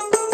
you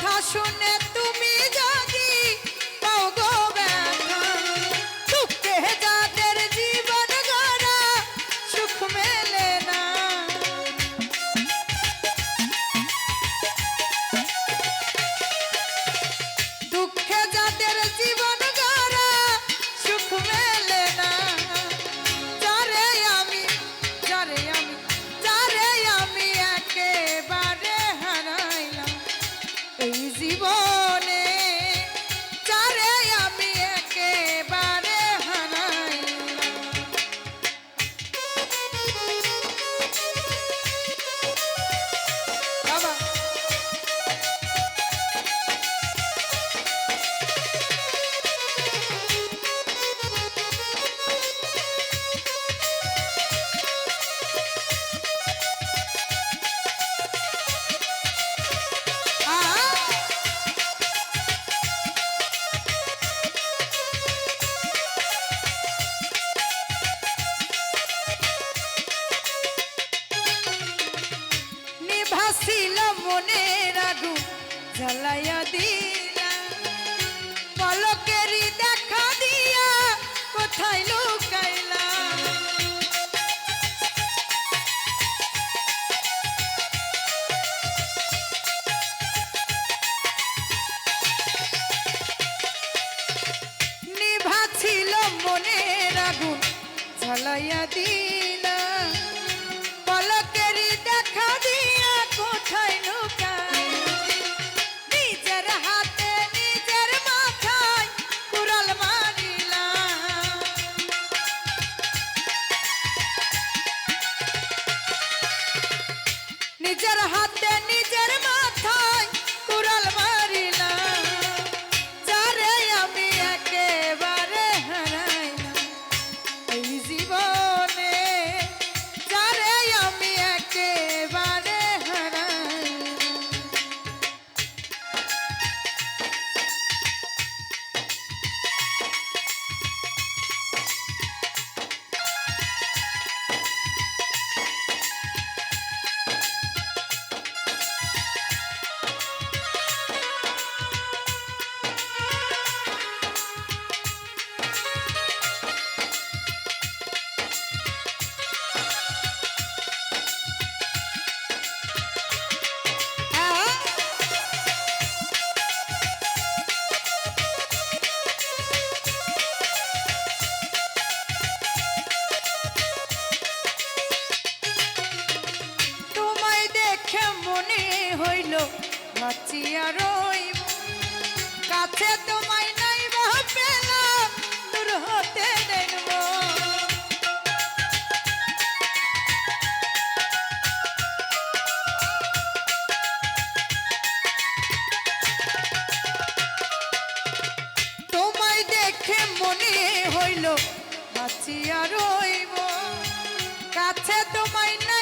Cachoneta. ছিল মনে আগুন, জ্বালাইয়া দিলা। পলকেরি দেখা দিয়া কোথায় লুকাইলা? নিভা ছিল মনে আগুন, জ্বালাইয়া দিলা। ভালো বাঁচিয়া রইব কাছে তোমায় নাই দূর হতে দেখব। তোমায় দেখে মনে হইল বাঁচিয়া রইব কাছে তোমায় না